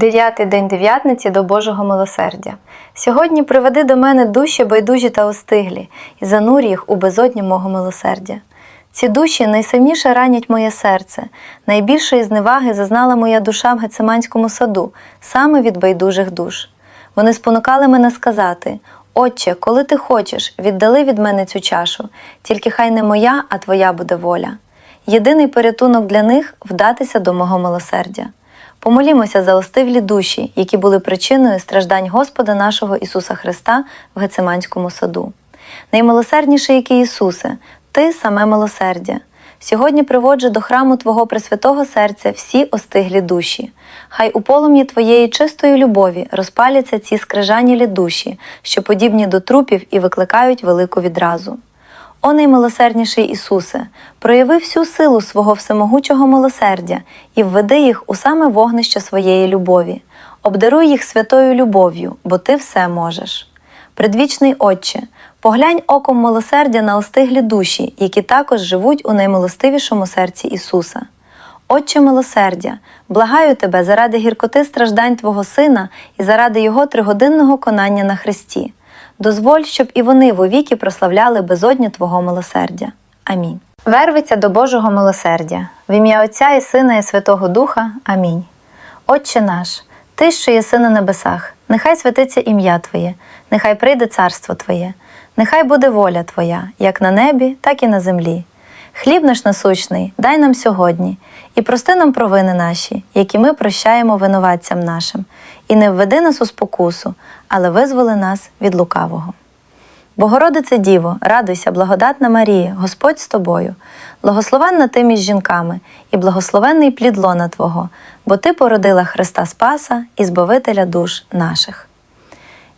Дев'ятий день дев'ятниці до Божого милосердя. Сьогодні приведи до мене душі байдужі та остиглі, і занурь їх у безодні мого милосердя. Ці душі найсильніше ранять моє серце, найбільшої зневаги зазнала моя душа в Гециманському саду, саме від байдужих душ. Вони спонукали мене сказати: Отче, коли ти хочеш, віддали від мене цю чашу, тільки хай не моя, а твоя буде воля. Єдиний порятунок для них вдатися до мого милосердя. Помолімося за остивлі душі, які були причиною страждань Господа нашого Ісуса Христа в Гециманському саду. Наймилосердніший, який Ісусе, Ти саме милосердя. Сьогодні приводжу до храму Твого Пресвятого серця всі остиглі душі. Хай у полум'ї Твоєї чистої любові розпаляться ці скрижанілі душі, що подібні до трупів і викликають велику відразу. О наймилосердніший Ісусе, прояви всю силу свого всемогучого милосердя і введи їх у саме вогнище своєї любові, обдаруй їх святою любов'ю, бо Ти все можеш. Предвічний Отче, поглянь оком милосердя на остиглі душі, які також живуть у наймилостивішому серці Ісуса. Отче милосердя, благаю тебе заради гіркоти страждань Твого Сина і заради Його тригодинного конання на Христі. Дозволь, щоб і вони вовіки прославляли безодню Твого милосердя. Амінь. Вервиться до Божого милосердя, в ім'я Отця і Сина і Святого Духа. Амінь. Отче наш, Ти, що єси на небесах, нехай святиться ім'я Твоє, нехай прийде царство Твоє, нехай буде воля Твоя, як на небі, так і на землі. Хліб наш насущний, дай нам сьогодні, і прости нам провини наші, які ми прощаємо винуватцям нашим, і не введи нас у спокусу, але визволи нас від лукавого. Богородице Діво, радуйся, благодатна Марія, Господь з тобою, благословенна ти між жінками, і благословенний плід лона Твого, бо Ти породила Христа Спаса і Збавителя душ наших.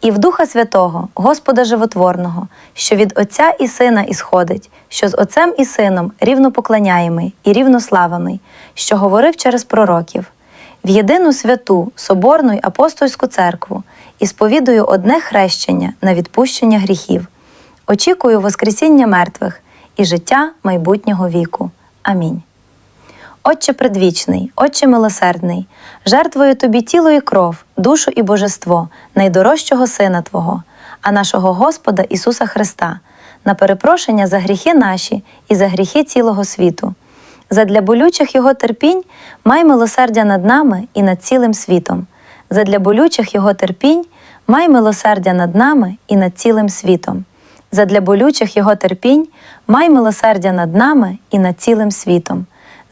І в Духа Святого, Господа Животворного, що від Отця і Сина ісходить, що з Отцем і Сином рівно поклоняємий і рівнославимий, що говорив через пророків, в єдину святу, Соборну й апостольську церкву і сповідую одне хрещення на відпущення гріхів, очікую Воскресіння мертвих і життя майбутнього віку. Амінь. Отче предвічний, Отче милосердний, жертвою тобі тіло і кров, душу і божество, найдорожчого Сина Твого, а нашого Господа Ісуса Христа, на перепрошення за гріхи наші і за гріхи цілого світу. Задля болючих Його терпінь май милосердя над нами і над цілим світом. Задля болючих Його терпінь май милосердя над нами і над цілим світом. Задля болючих Його терпінь май милосердя над нами і над цілим світом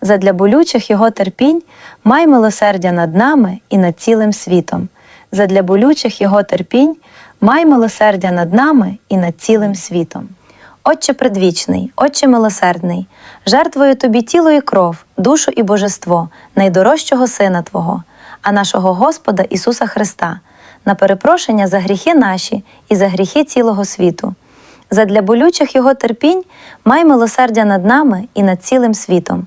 задля болючих Його терпінь, май милосердя над нами і над цілим світом. Задля болючих Його терпінь, май милосердя над нами і над цілим світом. Отче предвічний, Отче милосердний, жертвою тобі тіло і кров, душу і божество, найдорожчого Сина Твого, а нашого Господа Ісуса Христа, на перепрошення за гріхи наші і за гріхи цілого світу. Задля болючих Його терпінь, май милосердя над нами і над цілим світом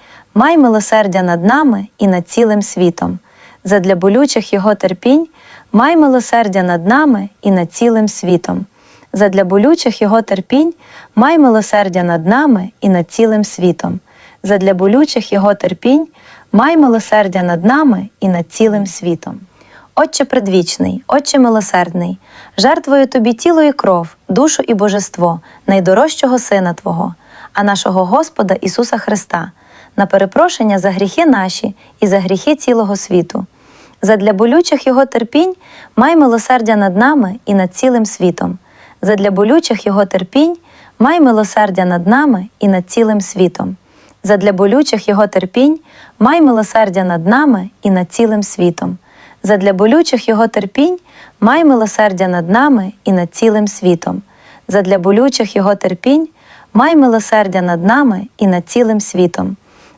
май милосердя над нами і над цілим світом. Задля болючих його терпінь, май милосердя над нами і над цілим світом. Задля болючих його терпінь, май милосердя над нами і над цілим світом. Задля болючих його терпінь, май милосердя над нами і над цілим світом. Отче предвічний, Отче милосердний, жертвою тобі тіло і кров, душу і божество, найдорожчого Сина Твого, а нашого Господа Ісуса Христа, на перепрошення за гріхи наші і за гріхи цілого світу. Задля болючих Його терпінь май милосердя над нами і над цілим світом. Задля болючих Його терпінь май милосердя над нами і над цілим світом. Задля болючих Його терпінь май милосердя над нами і над цілим світом. Задля болючих Його терпінь май милосердя над нами і над цілим світом. Задля болючих Його терпінь май милосердя над нами і над цілим світом.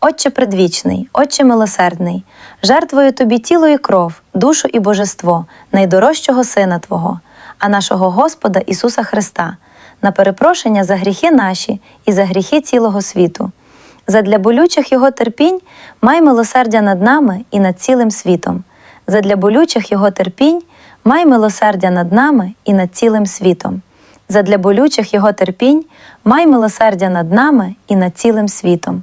Отче предвічний, Отче милосердний, жертвою тобі тіло і кров, душу і божество, найдорожчого Сина Твого, а нашого Господа Ісуса Христа, на перепрошення за гріхи наші і за гріхи цілого світу. Задля болючих Його терпінь май милосердя над нами і над цілим світом. Задля болючих Його терпінь май милосердя над нами і над цілим світом. Задля болючих Його терпінь май милосердя над нами і над цілим світом.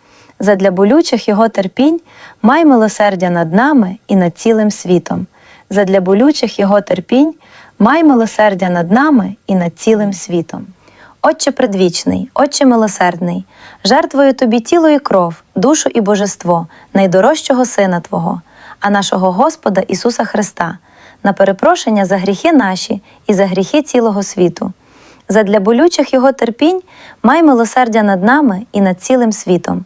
Задля болючих Його терпінь май милосердя над нами і над цілим світом. Задля болючих Його терпінь май милосердя над нами і над цілим світом. Отче предвічний, Отче милосердний, жертвою тобі тіло і кров, душу і божество, найдорожчого Сина Твого, а нашого Господа Ісуса Христа, на перепрошення за гріхи наші і за гріхи цілого світу. Задля болючих Його терпінь май милосердя над нами і над цілим світом.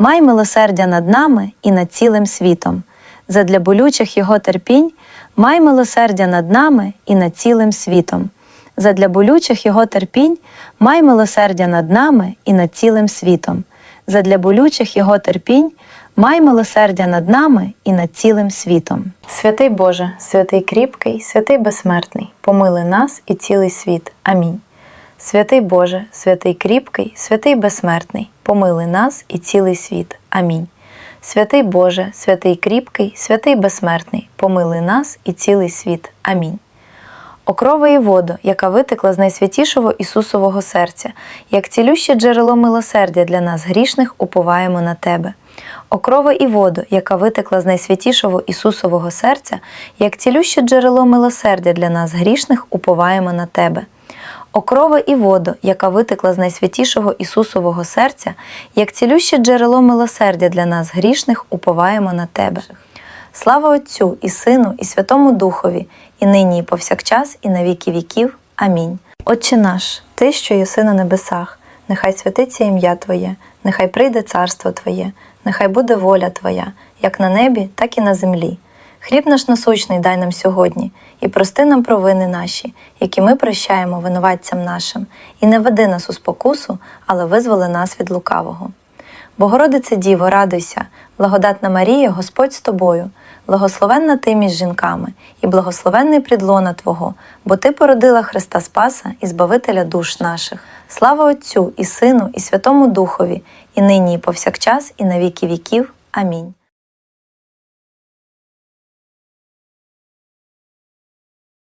май милосердя над нами і над цілим світом. Задля болючих Його терпінь май милосердя над нами і над цілим світом. Задля болючих Його терпінь май милосердя над нами і над цілим світом. Задля болючих Його терпінь май милосердя над нами і над цілим світом. Святий Боже, святий кріпкий, святий безсмертний, помили нас і цілий світ. Амінь. Святий Боже, святий кріпкий, святий безсмертний, помили нас і цілий світ. Амінь. Святий Боже, святий кріпкий, святий безсмертний, помили нас і цілий світ. Амінь. Окрова і воду, яка витекла з найсвятішого Ісусового серця, як цілюще джерело милосердя для нас грішних, уповаємо на Тебе. Окрова і воду, яка витекла з найсвятішого Ісусового серця, як цілюще джерело милосердя для нас грішних, уповаємо на Тебе. Окрова і воду, яка витекла з найсвятішого Ісусового серця, як цілюще джерело милосердя для нас грішних, уповаємо на Тебе. Слава Отцю і Сину, і Святому Духові, і нині, і повсякчас, і на віки віків. Амінь. Отче наш, Ти, що єси на небесах, нехай святиться ім'я Твоє, нехай прийде царство Твоє, нехай буде воля Твоя, як на небі, так і на землі. Хліб наш насущний дай нам сьогодні, і прости нам провини наші, які ми прощаємо винуватцям нашим, і не веди нас у спокусу, але визволи нас від лукавого. Богородице Діво, радуйся, благодатна Марія, Господь з тобою, благословенна ти між жінками, і благословенний плідлона Твого, бо Ти породила Христа Спаса і Збавителя душ наших. Слава Отцю і Сину, і Святому Духові, і нині, і повсякчас, і на віки віків. Амінь.